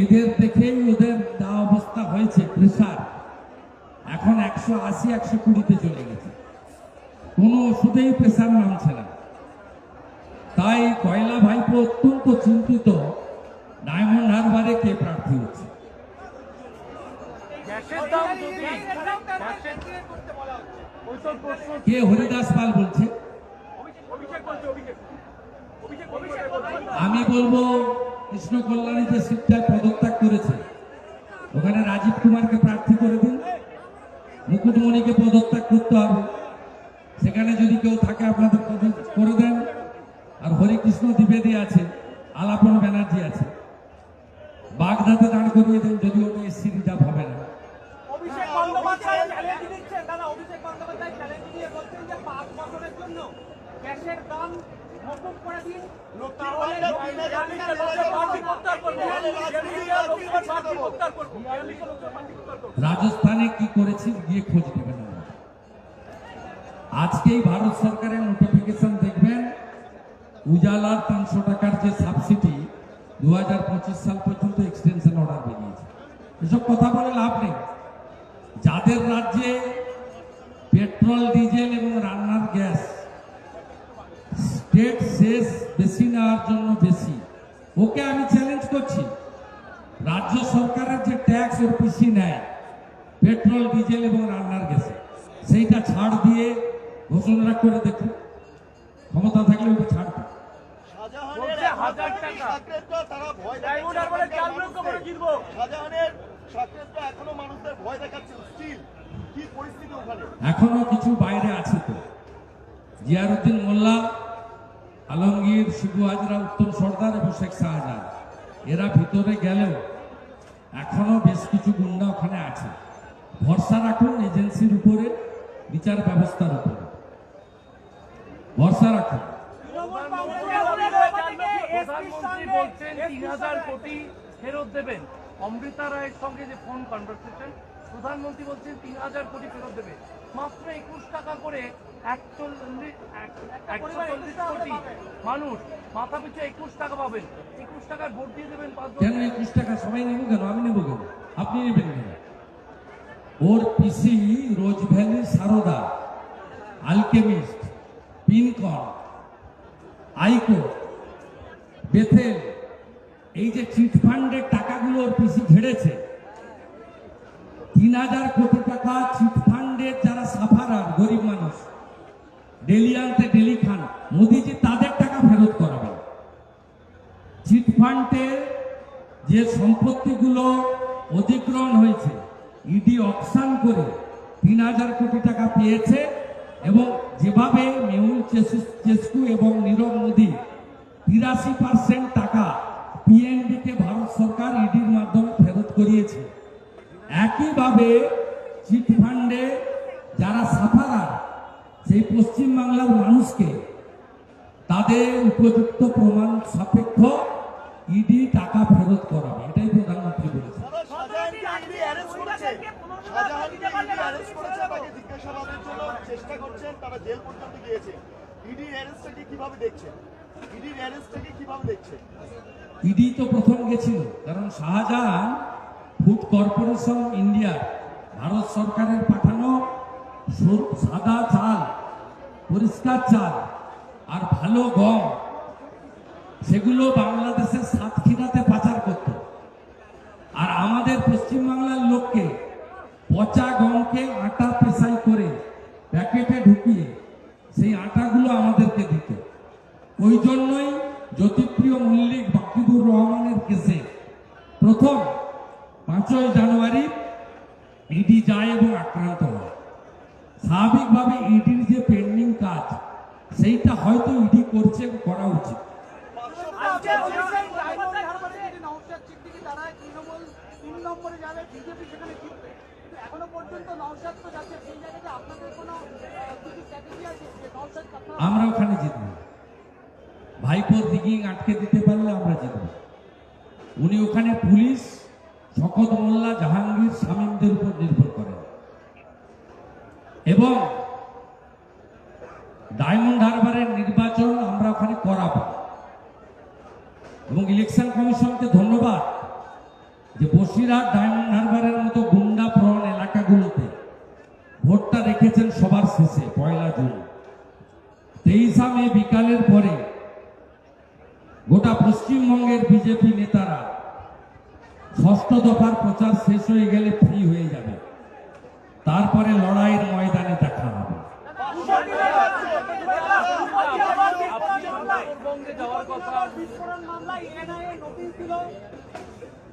এদের দেখেই ওদের যা অবস্থা হয়েছে প্রেশার এখন একশো আশি একশো কুড়িতে চলে গেছে। কোনো ওষুধেই প্রেশার নামছে না। তাই কয়লা ভাইপো অত্যন্ত চিন্তিত। ডায়মন্ড হারবারে কে প্রার্থী হচ্ছে? কে হরিদাস পাল বলছে? অভিষেক বলছে অভিষেক। আমি বলব কৃষ্ণ কল্যাণী যে সিটটায় পদত্যাগ করেছে, ওখানে রাজীব কুমারকে প্রার্থী করে দিন। মুকুটমণিকে পদত্যাগ করতে হবে। সেখানে যদি কেউ থাকে, আপনাদের করে দেন। আর হরিকৃষ্ণ দ্বিবেদী আছে, আলাপন ব্যানার্জি আছে। বাগদাতে দাঁড় করিয়ে দেন যদি ওটা এসসি রিজার্ভ হবে না। অভিষেক বন্দ্যোপাধ্যায় চ্যালেঞ্জ দিয়ে বলছেন যে পাঁচ বছরের জন্য গ্যাসের দাম রাজস্থানে কি করেছি গিয়ে খোঁজ নেবেন। আজকেই ভারত সরকারের নোটিফিকেশন দেখবেন, উজালার তিনশো টাকার যে সাবসিডি দু হাজার পঁচিশ সাল পর্যন্ত এক্সটেনশন অর্ডার বেরিয়েছে এসব কথা বলে লাভ নেই যাদের রাজ্যে পেট্রোল ডিজেল ওকে আমি চ্যালেঞ্জ করছি। রাজ্য সরকারের যে ট্যাক্স ওর পিসি নেয় পেট্রোল ডিজেল এবং রান্নার গ্যাসে সেইটা ছাড় দিয়ে ঘোষণা করে দেখুন ক্ষমতা থাকলে ওকে ছাড় ওখানে? এখনও কিছু বাইরে আছে তো। জিয়ারুদ্দিন মোল্লা আলমগীর, শিবু হাজরা, উত্তম সর্দার এবং শেখ শাহজাহান। এরা ভিতরে গেলেও এখনও বেশ কিছু গুন্ডা ওখানে আছে। ভরসা রাখুন এজেন্সির উপরে, বিচার ব্যবস্থার উপরে। ভরসা রাখুন। ফেরত দেবেন অমৃতা রায়ের সঙ্গে যে ফোন কনভারসেশন প্রধানমন্ত্রী বলছেন, তিন হাজার কোটি ফেরত দেবে। মাত্র একুশ টাকা করে একশো চল্লিশ কোটি মানুষ মাথা পিছু একুশ টাকা পাবেন। একুশ টাকার ভোট দিয়ে দেবেন কেন একুশ টাকা? সবাই নেব কেন? আমি নেব কেন? আপনি নেবেন কেন? ওর পিসি Rose Valley Saradha Alchemist Pincon আইকো Bethel. এই যে চিট ফান্ডের টাকাগুলো ওর পিসি ঝেড়েছে তিন হাজার কোটি টাকা চিট ফান্ডের যারা সাফারার গরিব মানুষ ডেলি আনতে ডেলি খান, মোদিজি তাদের টাকা ফেরত করাবেন। চিটফান্ডে যে সম্পত্তিগুলো অধিগ্রহণ হয়েছে, ইডি অকশন করে তিন হাজার কোটি টাকা পেয়েছে এবং যেভাবে মেহুল চেসু- চেস্কু এবং নীরব মোদী তিরাশি পার্সেন্ট টাকা পিএনবিকে ভারত সরকার ইডির মাধ্যমে ফেরত করিয়েছে। একইভাবে চিটফান্ডে যারা সাফারার সেই পশ্চিমবাংলার মানুষকে তাদের উপযুক্ত প্রমাণ সাপেক্ষ ইডি টাকা ফেরত করাবে এটাই প্রধানমন্ত্রী দেখছেন ইডি তো প্রথম গেছিল কারণ Shahjahan food corporation India Bharat সরকারের পাঠানো সাদা চাল, পরিষ্কার চাল আর ভালো গম, সেগুলো বাংলাদেশের সাতক্ষীরাতে পাচার করত। আর আমাদের পশ্চিমবাংলার লোককে পচা গমকে আটা পেশাই করে প্যাকেটে ঢুকিয়ে সেই আটাগুলো আমাদেরকে দিত। ওই জন্যই জ্যোতিপ্রিয় মল্লিক বাকিবুর রহমানের কেসে প্রথম পাঁচই জানুয়ারি ইডি যায় এবং আক্রান্ত হয়। স্বাভাবিকভাবে ইডির যে পেন্ডিং কাজ, সেইটা হয়তো ইডি করছে করা উচিত। আমরা ওখানে জিতব। ভাইপোর দিঘিং আটকে দিতে পারলে আমরা জিতব। উনি ওখানে পুলিশ, শকত মোল্লা, জাহাঙ্গীর, শামীমদের উপর নির্ভর এবং ডায়মন্ড হারবারের নির্বাচন আমরা ওখানে করাবো। এবং ইলেকশন কমিশনকে ধন্যবাদ যে বসিরহাট ডায়মন্ড হারবারের মতো গুন্ডা প্রবণ এলাকাগুলোতে ভোটটা রেখেছেন সবার শেষে, পয়লা জুন। তেইশা মে বিকালের পরে গোটা পশ্চিমবঙ্গের বিজেপি নেতারা ষষ্ঠ দফার প্রচার শেষ হয়ে গেলে ফ্রি হয়ে যাবে। তারপরে লড়াইয়ের ময়দানে দেখা হবে উত্তরবঙ্গে যাওয়ার কথা বিস্ফোরণ মামলায় এনআইএ নোটিশ দিল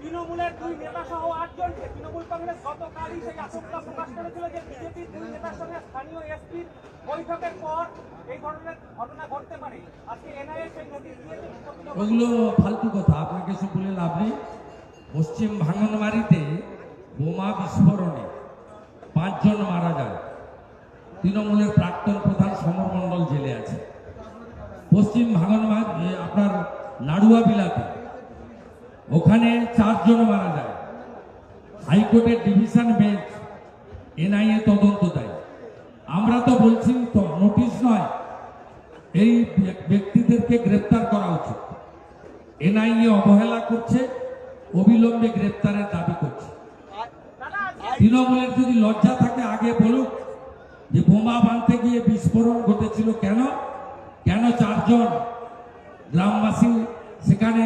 তৃণমূলের দুই নেতা সহ আটজনকে তৃণমূল কংগ্রেস গতকালই সেই আশঙ্কা প্রকাশ করেছিল যে বিজেপির দুই নেতার সঙ্গে স্থানীয় এসপির বৈঠকের পর এই ঘটনা ঘটতে পারে। ফালতু কথা, আপনাকে সব বলে পশ্চিম ভাঙনবাড়িতে বোমা বিস্ফোরণে পাঁচজন মারা যায় তৃণমূলের প্রাক্তন প্রধান সমর মণ্ডল জেলে আছে। পশ্চিম ভাঙনবাড়ি আপনার নাড়ুয়া বিলাতে ওখানে চারজন মারা যায়। হাইকোর্টের ডিভিশন বেঞ্চ, এনআইএ তদন্ত দেয়। আমরা তো বলছি, তো নোটিশ নয়, এই ব্যক্তিদেরকে গ্রেপ্তার করা উচিত। এনআইএ অবহেলা করছে, অবিলম্বে গ্রেপ্তারের দাবি করছে। তৃণমূলের যদি লজ্জা থাকে, আগে বলুক যে বোমা বাঁধতে গিয়ে বিস্ফোরণ ঘটেছিল কেন? কেন চারজন গ্রামবাসী সেখানে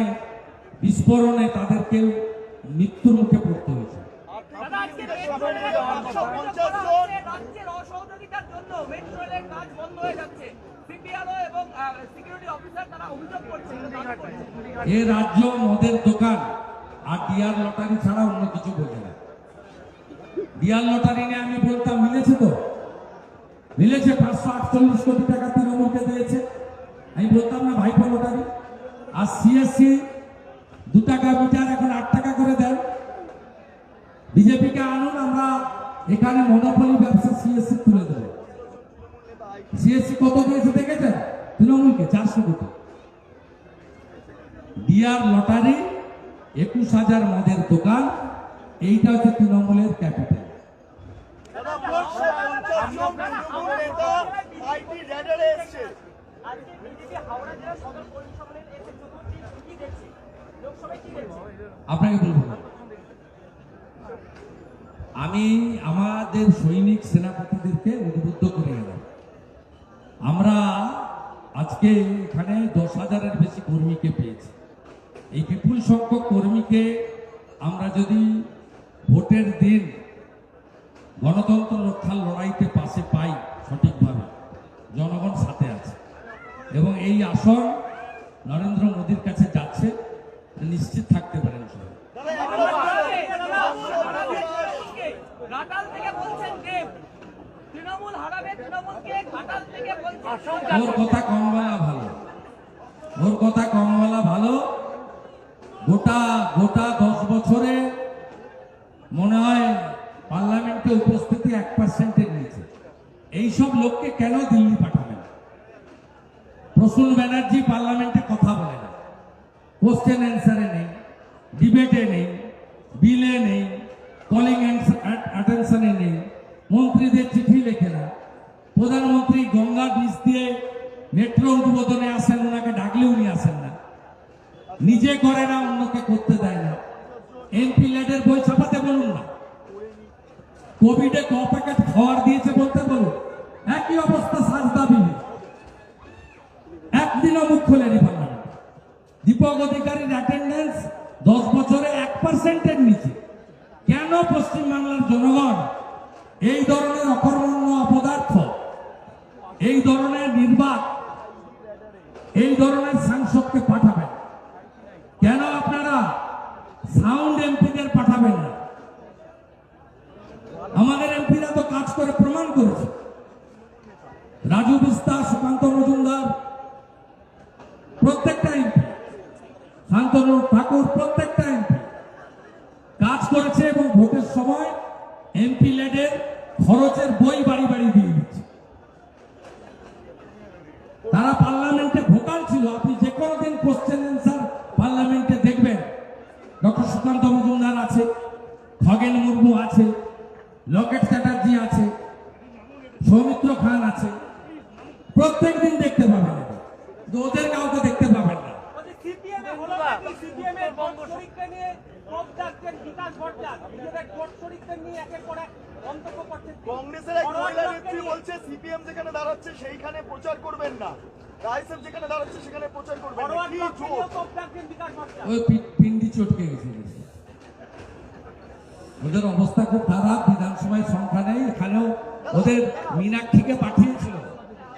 বিস্ফোরণে তাদেরকে মৃত্যুর মুখে পড়তে হয়েছে। হয়ে। এ রাজ্য মদের দোকান আর ডিয়ার লটারি ছাড়া অন্য কিছু বোঝে না। ডিয়ার লটারি নিয়ে আমি বলতাম মিলেছে তো? মিলেছে পাঁচশো আটচল্লিশ কোটি টাকা তৃণমূলকে দিয়েছে। আমি বলতাম না ভাইপো লটারি। আর সিএসসি দু টাকা মিটার এখন আট টাকা করে দেন। বিজেপিকে আনুন, আমরা এখানে মনোপলি ব্যবসা সিএসসি তুলে দেবো। সিএসসি কত দিয়েছে দেখেছেন? তৃণমূলকে চারশো কোটি। ডিয়ার লটারি, একুশ হাজার মদের দোকান, এইটা হচ্ছে তৃণমূলের ক্যাপিটাল। আজকে বিজেপি হাওড়া জেলা সদর আপনাকে বলব আমি আমাদের সৈনিক সেনাপতিদেরকে উদ্বুদ্ধ করে গেলাম আমরা আজকে এখানে দশ হাজারের বেশি কর্মীকে পেয়েছি। এই বিপুল সংখ্যক কর্মীকে আমরা যদি ভোটের দিন গণতন্ত্র রক্ষার লড়াইতে পাশে পাই সঠিকভাবে, জনগণ সাথে আছে। এবং এই আসন নরেন্দ্র মোদীর কাছে যাচ্ছে নিশ্চিত থাকতে পারেন সবাই ঘাটাল থেকে বলছেন যে তৃণমূল হারাবে তৃণমূলকে ঘাটাল থেকে থাকতে পারেন ভালো। ওর ভালো। গোটা গোটা দশ বছরে মনে হয় পার্লামেন্টে উপস্থিতি এক পার্সেন্টের নিচে এইসব লোককে কেন দিল্লি পাঠাবেন প্রসূন ব্যানার্জি পার্লামেন্টে কথা বলে না কোশ্চেন অ্যান্সারে নেই ডিবেটে নেই বিলে নেই কলিং অ্যাটেনশনে নেই মন্ত্রীদের চিঠি লেখে না প্রধানমন্ত্রী গঙ্গা ব্রিজ দিয়ে মেট্রো উদ্বোধনে আসেন ওনাকে ডাকলে উনি আসেন না নিজে করে না অন্যকে করতে দেয় না এমপি লেডের বই ছাপাতে বলুন না কোভিডে ক প্যাকেট খাওয়ার দিয়েছে বলতে বলুন একই অবস্থা সাজদা বিলে একদিনও মুখ খোলেনি পার্লামেন্ট দীপক অধিকারীর অ্যাটেন্ডেন্স দশ বছরে এক পার্সেন্টের নিচে। কেন পশ্চিমবাংলার জনগণ এই ধরনের অকর্মণ্য অপদার্থ, এই ধরনের নির্বাক, এই ধরনের সাংসদকে পাঠাবেন কেন আপনারা সাউন্ড এমপিদের পাঠাবেন না? আমাদের এমপিরা তো কাজ করে প্রমাণ করেছে। রাজু শান্তনু ঠাকুর প্রত্যেকটা এমপি কাজ করেছে এবং ভোটের সময় এমপি লেডের খরচের বই বাড়ি বাড়ি দিয়ে দিচ্ছে। তারা পার্লামেন্ট বিকাশ ভট্টাচ নিজেদের ভোট নিয়ে একের পর এক মন্তব্য করছেন কংগ্রেসের এক মহিলা নেত্রী বলছে সিপিএম যেখানে দাঁড়াচ্ছে সেইখানে প্রচার করবেন না। রাইসেফ যেখানে দাঁড়াচ্ছে সেখানে প্রচার করবেন না। কি ওই পিন্ডি চটকে গেছে ওদের অবস্থা খুব খারাপ বিধানসভায় সংখ্যা নেই এখানেও ওদের মীনাক্ষীকে পাঠিয়েছিল।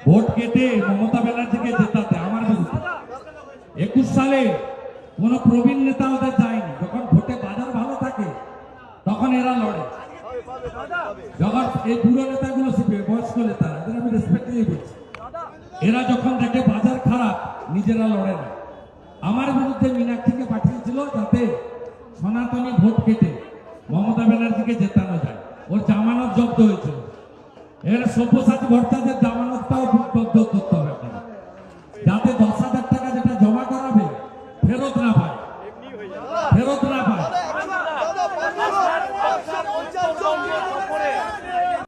ভোট কেটে মমতা ব্যানার্জিকে জেতাতে আমার বিরুদ্ধে। একুশ সালে কোন প্রবীণ নেতা ওদের যায়নি যখন ভোটে বাজার ভালো থাকে তখন এরা লড়ে। যখন এই বুড়ো নেতাগুলো শিখবে বয়স্ক নেতারা, এদের আমি রেসপেক্ট দিয়ে বলছি। এরা যখন দেখে বাজার খারাপ, নিজেরা লড়ে না। আমার বিরুদ্ধে মীনাক্ষীকে পাঠিয়েছিল যাতে সনাতনী ভোট কেটে মমতা ব্যানার্জিকে জেতানো যায়। ওর জামানত জব্দ হয়েছিল। এর সব্যসাচী ভট্টাচার্যের জামানতটাও